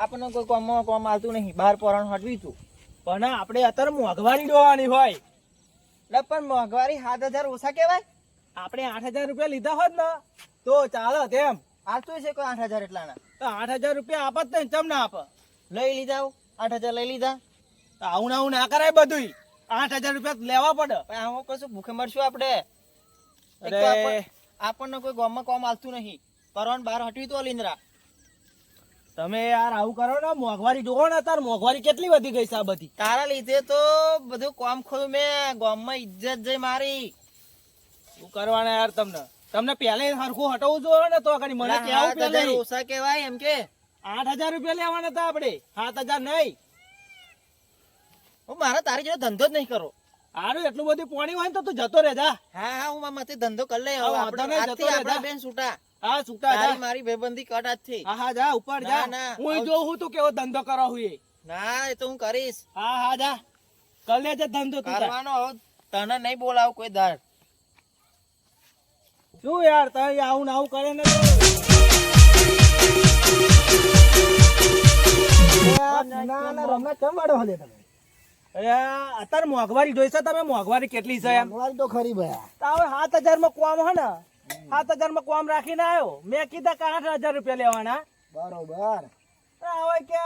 આપણને કોઈ કોમ કોમ આવતું નહીં. બહાર પોરણ હટવી તું પણ આપણે અત્યારે મોંઘવારી ડોવાની હોય. એટલે પણ મોંઘવારી સાત હજાર ઓછા કહેવાય? આપણે આઠ હજાર રૂપિયા લીધા હોત ને તો ચાલો તેમ આવતું છે કોઈ આઠ હજાર એટલાના? તો આઠ હજાર રૂપિયા આપત ને ચમ ના આપે લઈ લીધા આઠ હજાર લઈ લીધા. તો આવું ને આવું ના કરાય બધું આઠ હજાર રૂપિયા લેવા પડે. પણ આમાં કશું ભૂખે મરશું. આપણ- આપણને કોઈ ગામમાં કોમ આવતું નહીં. પરવાન બહાર હટવી તો લીંદરા. તમે યાર આવું કરો ને મોંઘવારી જોવો ને તાર મોંઘવારી કેટલી વધી ગઈ છે બધી. તારા લીધે તો બધું કોમ ખોયું મેં ગામમાં ઇજ્જત જઈ મારી. શું કરવાના યાર તમને? તમને પહેલે સરખું હટાવવું જોઈએ ને તો આગળ મને કેવું પહેલે? ઓછા કહેવાય એમ કે. આઠ હજાર રૂપિયા લેવાના હતા આપણે. સાત હજાર નહીં. હું મારા તારી જોડે ધંધો જ નહીં કરો. આરું એટલું બધું પાણી હોય ને તો તું જતો રહેજા. હા હા હું મારાથી ધંધો કરી લઈ આવો. આપણે બેન છૂટા. હા છૂટા જા. મારી ભાઈબંધી કટ આજથી હા હા જા ઉપર જા. હું જો હું તું કેવો ધંધો કરો હું ના એ તો હું કરીશ. હા હા જા. કલે જ ધંધો તું કરવાનો તને નહીં બોલાવ કોઈ દાડ શું યાર તઈ આવું ને આવું કરે ને ના ના રમણા કેમ વાળો હલે તમે? અત્યારે મોંઘવારી જોઈશે તમે? મોંઘવારી કેટલી છે મોંઘવારી તો ખરી ભાઈ તો સાત હજારમાં કોમ હે ને? સાત તો માં કોમ રાખીને આવ્યો. મેં કીધા કે આઠ હજાર રૂપિયા લેવાના. બરોબર. હવે કે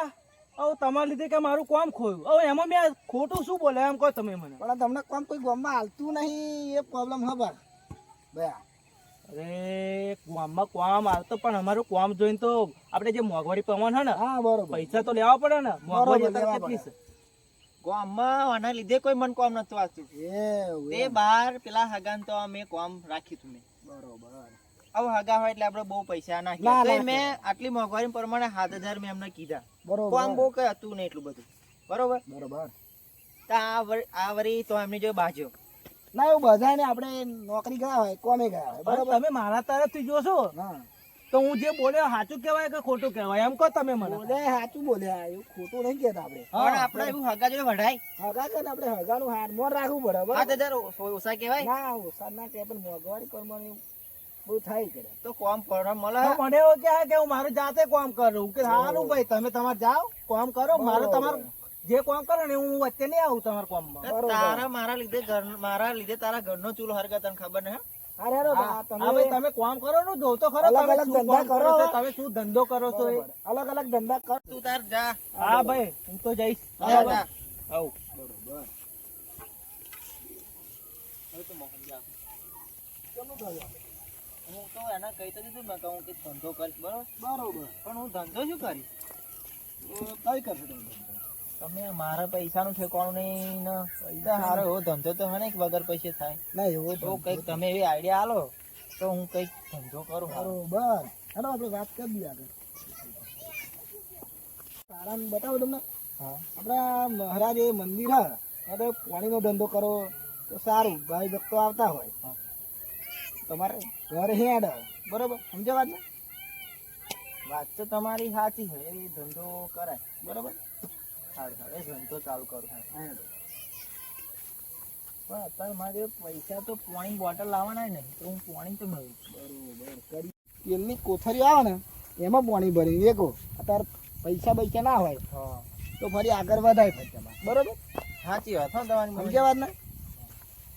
હવે તમારા લીધે કે મારું કોમ ખોયું. હવે એમાં મેં ખોટું શું બોલે? એમ કહો તમે મને. પણ તમને કોમ કોઈ ગામમાં હાલતું નહીં એ પ્રોબ્લેમ ખબર. બયા. અરે ગામમાં કોમ આવતો પણ અમારું કોમ જોઈને તો આપણે જે મોંઘવારી પ્રમાણ હે ને હા બરોબર. પૈસા તો લેવા પડે ને. મોંઘવારી કેટલી છે? ગામમાં આના લીધે કોઈ મન કોમ નતું આવતું. એ બાર પેલા હગાન તો અમે કોમ રાખ્યું તું મેં. બરોબર. હગા હોય એટલે આપણે બહુ પૈસા ના, મેં આટલી મોંઘવારી પ્રમાણે સાત હજાર મેં એમને કીધા. બરોબર. આમ બહુ કઈ હતું નહીં એટલું બધું. બરોબર? બરોબર. તો આ વર- તો એમની જો બાજો ના એવું બધા ને આપણે નોકરી ગયા હોય કોમે ગયા હોય. બરોબર બરોબર? તમે મારા તરફથી જોશો. હા. તો હું જે બોલ્યો સાચું કહેવાય કે ખોટું કહેવાય? એમ કહો તમે મને. બોલે સાચું બોલ્યા એવું ખોટું નહીં કેતા આપણે. પણ આપણે એવું હગા જોડે વઢાય. હગા છે ને આપણે હગાનું હાર મોર રાખવું પડે બરોબર? હજાર ઓ- ઓછા કહેવાય. ના ઓછા ના કે પણ મોંઘવારી પ્રમાણે એવું બહુ થાય કરે. તો કોમ પર મળે? મને એવું કે કે હું મારું જાતે કોમ કરું કે સારું ભાઈ તમે તમારે જાઓ કોમ કરો મારું તમારું જે કામ કરો ને હું વચ્ચે નહીં આવું તમારા કામમાં. તારા મારા લીધે ઘર મારા લીધે તારા ઘરનો ચૂલો હરગા તને ખબર ને હે? અરે તમે તમે કામ કરો ને જો તો ખરો અલગ તમે અલગ ધંધા કરો. તમે શું ધંધો કરો છો અલગ અલગ ધંધા કર. તું તાર જા. હા ભાઈ હું તો જઈશ. જા, બરાબર? બરોબર હવે તો મોહન જા. હું તો એને કહી તો દીધું ને કે હું કંઈક ધંધો કરીશ બરોબર? બરોબર. પણ હું ધંધો શું કરીશ? કઈ કરશો તમે ધંધો? તમે મારા પૈસાનું ઠેકાણું નહીં ને પૈસા હારો એવો ધંધો તો હે વગર પૈસે થાય. ના એવો તો કંઈક તમે એવી આઈડિયા આલો તો હું કંઈક ધંધો કરું. બરોબર. હેલો આપણે વાત કરી દઈએ આગળ. સારા બતાવો તમને. હા. આપણા મહારાજ એ મંદિર હા તો પાણીનો ધંધો કરો તો સારું ભાઈ ભક્તો આવતા હોય. તમારે ઘર હેડ બરોબર? સમજો વાત ને? વાત તો તમારી સાચી છે એ ધંધો કરાય. બરોબર? સારું સારું એ ધંધો ચાલુ કરું હા, પણ અત્યારે મારે પૈસા તો પાણી બોટલ લાવવાના ને તો હું પાણી તો મળું બરોબર કરી. તેલની કોથળી આવે ને એમાં પાણી ભરી વેકો અત્યારે પૈસા પૈસા ના હોય તો ફરી આગળ વધાય ખર્ચામાં બરોબર? સાચી વાત હા તમારી. સમજ્યા વાત ને?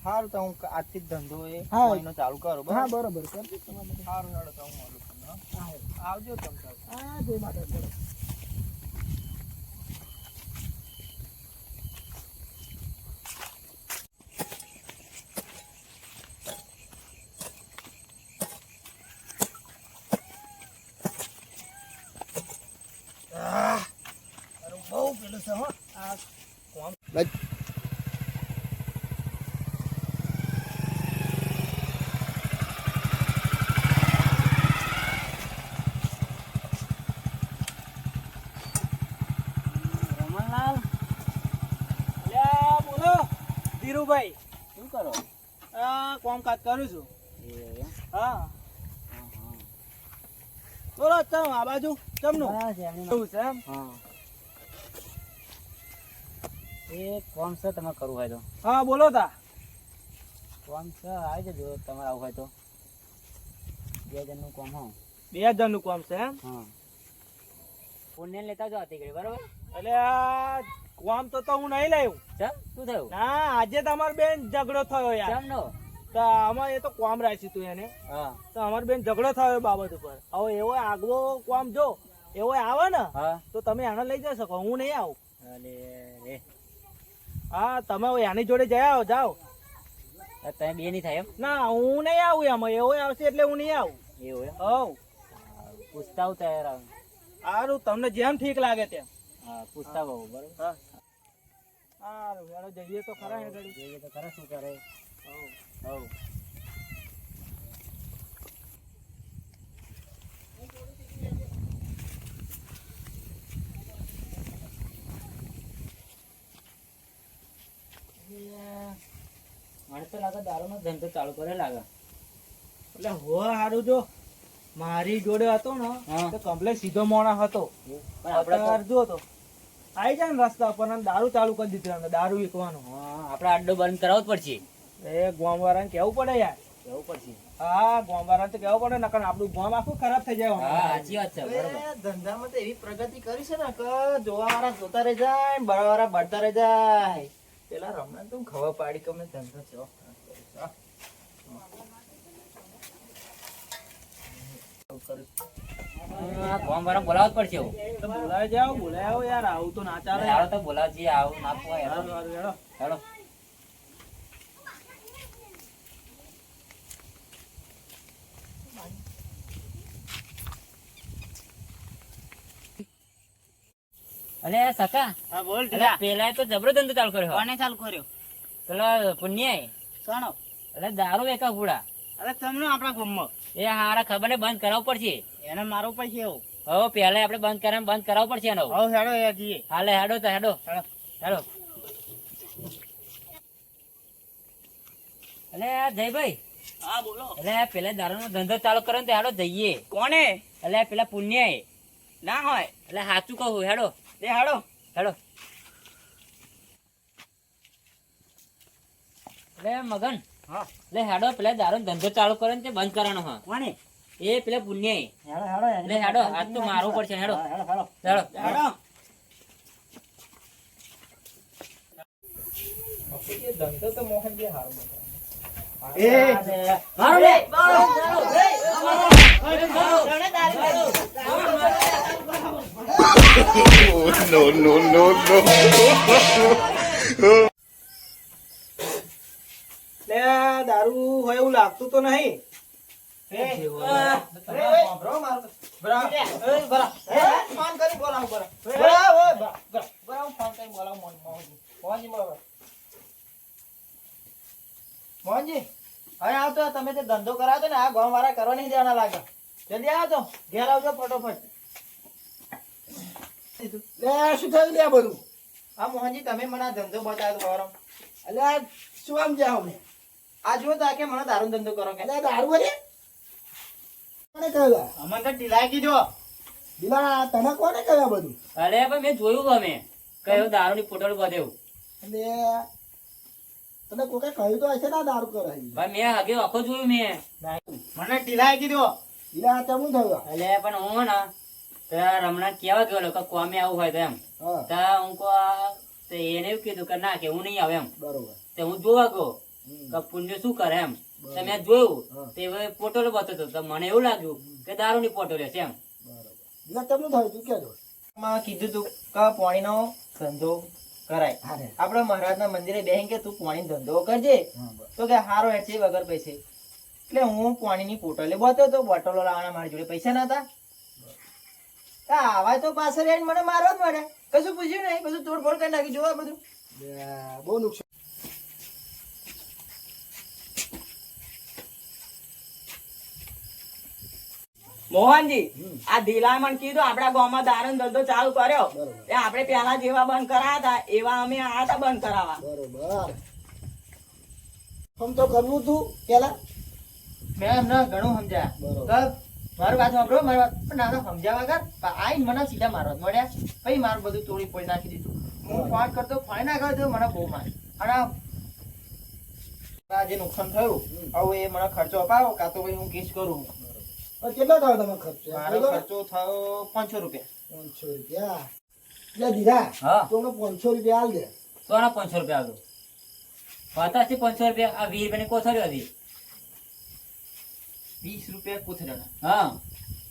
સારું તો હું આજથી જ ધંધો એ હા. ચાલુ કરો હા બરોબર. કરજો તમારે. સારું હેડો તો હું મળું. આવજો તમે. હા જય માતા ચલો મારું બહુ પેલું છે હો આ કામ બસ. રમણલાલ અલ્યા બોલો ધીરુભાઈ શું કરો આ કામકાજ કરું છું હા બોલો ચમ આ બાજુ ચમનું એવું છે એમ એ કોમ છે તમે કરવું હોય તો. હા બોલો તા. કોમ છે આવી જજો તમારે આવું હોય તો. બે જણનું કોમ હો. બે હજારનું કોમ છે એમ? હા. પુણ્ય લેતા જો તે ગઈ બરોબર? એટલે આ કોમ તો તો હું નહીં લાવ્યું ચમ શું થયું? ના આજે તમાર બેન ઝઘડો થયો યાર. ચમ નો? તો આમાં એ તો કોમ રાખ્યું તું એને. હા. તો અમાર બેન ઝઘડો થયો બાબત ઉપર. હવે એવો આગવો કોમ જો એવો આવે ને તો તમે આને લઈ જઈ શકો હું નહીં આવું. અલે રે. હા તમે એની જોડે જયા આવો જાઓ. તમે બે નહીં થાય એમ? ના હું નહીં આવું એમાં. એવો આવશે એટલે હું નહીં આવું. એવું હવ. પૂછતા તૈયાર આવું. સારું તમને જેમ ઠીક લાગે તેમ. હા પૂછતા બહુ બરોબર. સારું જઈએ તો ખરા જઈએ તો ખરા શું કરે? હવ. હવ. મને તો લાગે દારૂનો ધંધો ચાલુ કરે લાગે. એટલે હો સારું જો. મારી જોડે હતો ને તો કમ્પ્લેટ સીધો મોણા હતો. પણ આપણે જો તો. આવી જાય ને રસ્તા પર દારૂ ચાલુ કરી દીધું એમને દારૂ વિકવાનું. હા આપણે અડ્ડો બંધ કરાવવો જ પડશે. એ ગોમ વાળાને કેવું પડે યાર? કેવું પડશે? હા ગોમ વાળાને તો કેવું પડે નકર આપણું ગોમ આખું ખરાબ થઈ જાય હા સાચી વાત છે બરોબર. ધંધામાં તો એવી પ્રગતિ કરી છે ને કે જોવા વાળા જોતા રહી જાય બળવાળા બળતા રહી જાય. પેલા રમણાને તો ખબર પાડી કે અમે ધંધો છે વાળા પડશે બોલાવી જાઓ બોલાવી આવો યાર આવું તો ના ચાલે. તો બોલાવજે આવું ના હેડો. હેડો. અલે સકા હા બોલ અલે પેલા તો જબરો ધંધો ચાલુ કર્યો. કોને ચાલુ કર્યો? પેલો પુણ્યાય સાનો એટલે દારૂ વેકા પૂડા અરે તમને આપણા ગામમાં એ હારા ખબર ને બંધ કરાવવું પડશે. એને મારવું પડશે એવું. હવે પેલા આપણે બંધ કરે બંધ કરાવવું પડશે એનો. હવે હેડો એ જઈએ હાલે હેડો તો હેડો. હેડો. અલે જયભાઈ. હા બોલો. એટલે પેલા દારૂ નો ધંધો ચાલુ કરો ને હેડો જઈએ. કોને એટલે પેલા પુણ્ય ના હોય. એટલે સાચું કહું હેડો. દે હાડો હાડો લે મગન. હા. લે હાડો પેલા દારૂ ધંધો ચાલુ કરે ને તે બંધ કરવાનો હા. કોને? એ પેલા પુણ્ય હેડો હેડો લે હેડો આજ તો મારવું પડશે હેડો હેડો હેડો હેડો હેડો ધંધો તો મોહનજી હારો બતાવે. એ મારો લે. No, no, no, no. લે દારૂ હોય એવું લાગતું તો નહીં. તમે જે મોહનજી. હવે આવતો તમે તે ધંધો કરાવતો ને આ ગામ વાળા કરવા નહીં દેવાના લાગે. જલ્દી આવજો. ઘેર આવજો ફટોફટ. લે શું થયું લે બધું? હા મોહનજી તમે મને આ ધંધો બતાવ્યો તો એટલે શું આમ જ્યાં અમને? આ જુઓ તો કે મને દારૂ ધંધો કરો કે. દારૂ અરે કોને કહ્યું અમને તો ઢીલાઈ કીધો. પેલા તને કોને કહ્યું બધું? અરે ભાઈ મેં જોયું અમે. કયો દારૂ ની પોટલ બધેવું એટલે તને કોકે કહ્યું તો હશે ના દારૂ કરે ભાઈ મેં હગે આખો જોયું મેં. મને ટીલા કીધો. એટલે તમે કેમનું થયું? એટલે પણ હું ને તો રમણા કેવા ગયો કે કોમે આવું હોય તો એમ. ત્યાં હું કો એને એવું કીધું કે ના કે હું નહીં આવે એમ. બરોબર. તો હું જોવા ગયો. કે પુણ્ય શું કરે એમ. તો મેં જોયું તે હવે પોટલો તો મને એવું લાગ્યું કે દારૂ ની પોટલો છે એમ. બરોબર. થયું તું કેજો. માં કીધું તું કે પાણીનો ધંધો કરાય. આપડે મહારાજ ના મહારાજના મંદિરે બેહીને કે તું પાણી ધંધો કરજે. તો કે હારો હેઠ છે વગર પૈસે. એટલે હું પાણી ની પોટલે બતો તો બોટલો લાવવાના મારી જોડે પૈસા નતા આવા તો પાછળ આવીને મને મારો જ મળે. કશું પૂછ્યું નહીં બધું તોડફોડ કરી નાખી જોવા બધું. બહુ નુકસાન. મોહનજી આ ઢીલાએ કીધું આપડા ગામમાં દારૂનો ધંધો ચાલુ કર્યો. બરોબર. એ આપણે પેલા જેવા બંધ કરાયા હતા એવા અમે આ હતા બંધ કરાવવા. બરોબર. આમ તો કરવું તું પેલા મેં એમને ઘણું સમજાયા. બરોબર. મારી વાત સાંભળો મારી વાત પણ નાના સમજ્યા કર આઈને મને સીધા મારવા મળ્યા. પછી મારું બધું તોડી પડી નાખી દીધું. હું ફોન કરતો ફોન ના કરતો મને બહુ માર અને જે નુકસાન થયું હવે એ મને ખર્ચો અપાવો કાં તો ભાઈ હું કેસ કરું? કેટલો થયો તમે ખર્ચો? મારો ખર્ચો થયો પાંચસો રૂપિયા. પાંચસો રૂપિયા? દીધા? હા. તો પાંચસો રૂપિયા આલ દે. સોના પાંચસો રૂપિયા આવતો પચાસ પાંચસો રૂપિયા આ વીસ રૂપિયાની કોથળીઓ હતી વીસ રૂપિયા કોથરાના હા.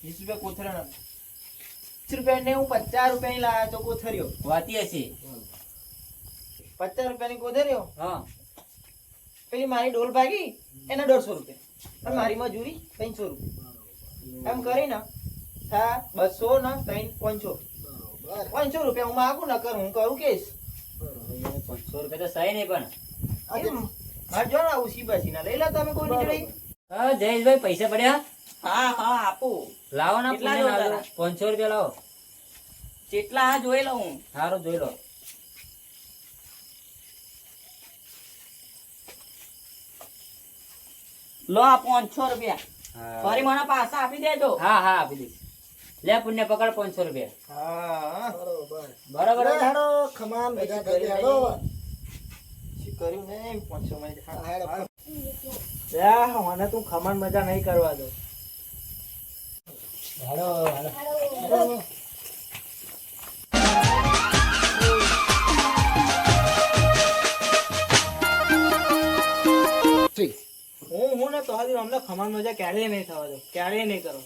વીસ રૂપિયા કોથરાના વીસ રૂપિયા ને હું પચાસ રૂપિયા લાવ્યો તો કોથર્યો વાતી હશે પચાસ રૂપિયાની કોથર્યો હા. પેલી મારી ડોલ ભાગી એના દોઢસો રૂપિયા. અને મારી મજૂરી ત્રણસો રૂપિયા. એમ કરીને હા બસો ને ત્રણ પાંચસો પાંચસો રૂપિયા હું માગું ન કરું હું કરું કેસ. પાંચસો રૂપિયા તો સહી નહીં પણ. મારે જો ને આવું સીબાસી ના લઈ લો તમે કોઈ નીકળી. હા જયેશભાઈ પૈસા પડ્યા? હા હા આપું. લાવો ના કેટલા. પાંચસો રૂપિયા લાવો. કેટલા હા જોઈ લઉં હું. સારું જોઈ લો. લો આ પાંચસો રૂપિયા. હા. ફરી મને પાછા આપી દેજો. હા હા આપી દઈશ. લે પુણ્ય પકડ પાંચસો રૂપિયા. હા. બરોબર. હેડો ખમાન ભેગા કરી હેડો કર્યું ને પાંચસો માં મને તું ખમણ મજા નહીં કરવા દો. હું હું ને તો હજી અમને ખમણ મજા ક્યારેય નહીં થવા દો. ક્યારેય નહીં કરો.